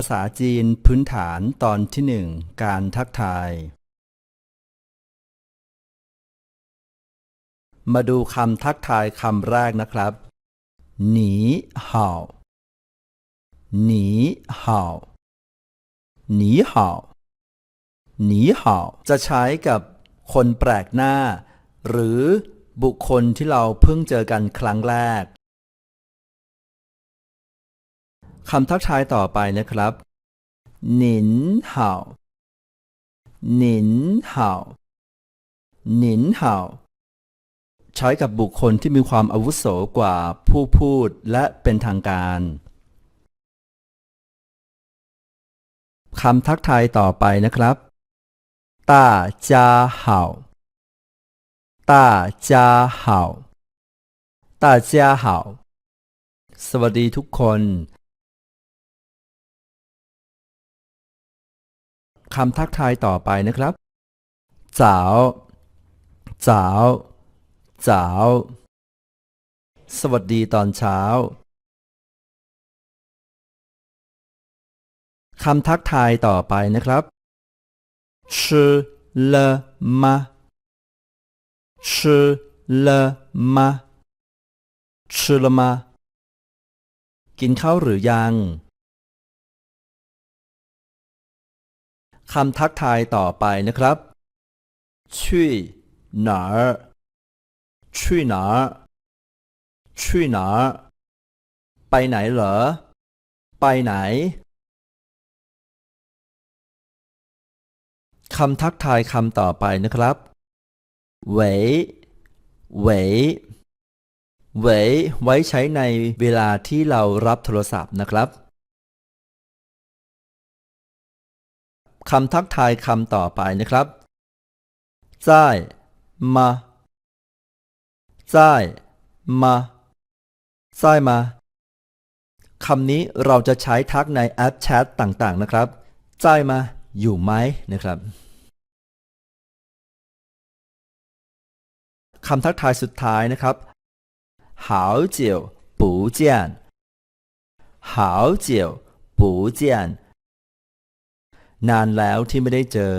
ภาษาจีนพื้นฐานตอนที่หนึ่งการทักทาย มาดูคำทักทายคำแรกนะครับ หนีห่าหนีห่าหนีห่าหนีห่าจะใช้กับคนแปลกหน้า หรือบุคคลที่เราเพิ่งเจอกันครั้งแรก คำทักทายต่อไปนะครับหนินห่าวหนินห่าวหนินห่าวใช้กับบุคคลที่มีความอาวุโสกว่าผู้พูดและเป็นทางการคำทักทายต่อไปนะครับต้าจาห่าวต้าจาห่าวต้าจาห่าวสวัสดีทุกคน ำทักทายต่อไปนะครับจ๋าวจ๋าวจ๋าวสวัสดีตอนเช้า คำทักทายต่อไปนะครับ吃了吗吃了吗吃了吗กินข้าวหรือยัง คำทักทายต่อไปนะครับช่วยหนาช่วยหนาช่วยหนาไปไหนเหรอ ไปไหนคำทักทายคำต่อไปนะครับเวยเวยเวยไว้ใช้ในเวลาที่เรารับโทรศัพท์นะครับ คำทักทายคำต่อไปนะครับ在吗在吗在吗คำนี้เราจะใช้ทักในแอปแชทต่างๆนะครับ在吗อยู่ไหมนะครับ คำทักทายสุดท้ายนะครับ好久不见好久不见 นานแล้วที่ไม่ได้เจอ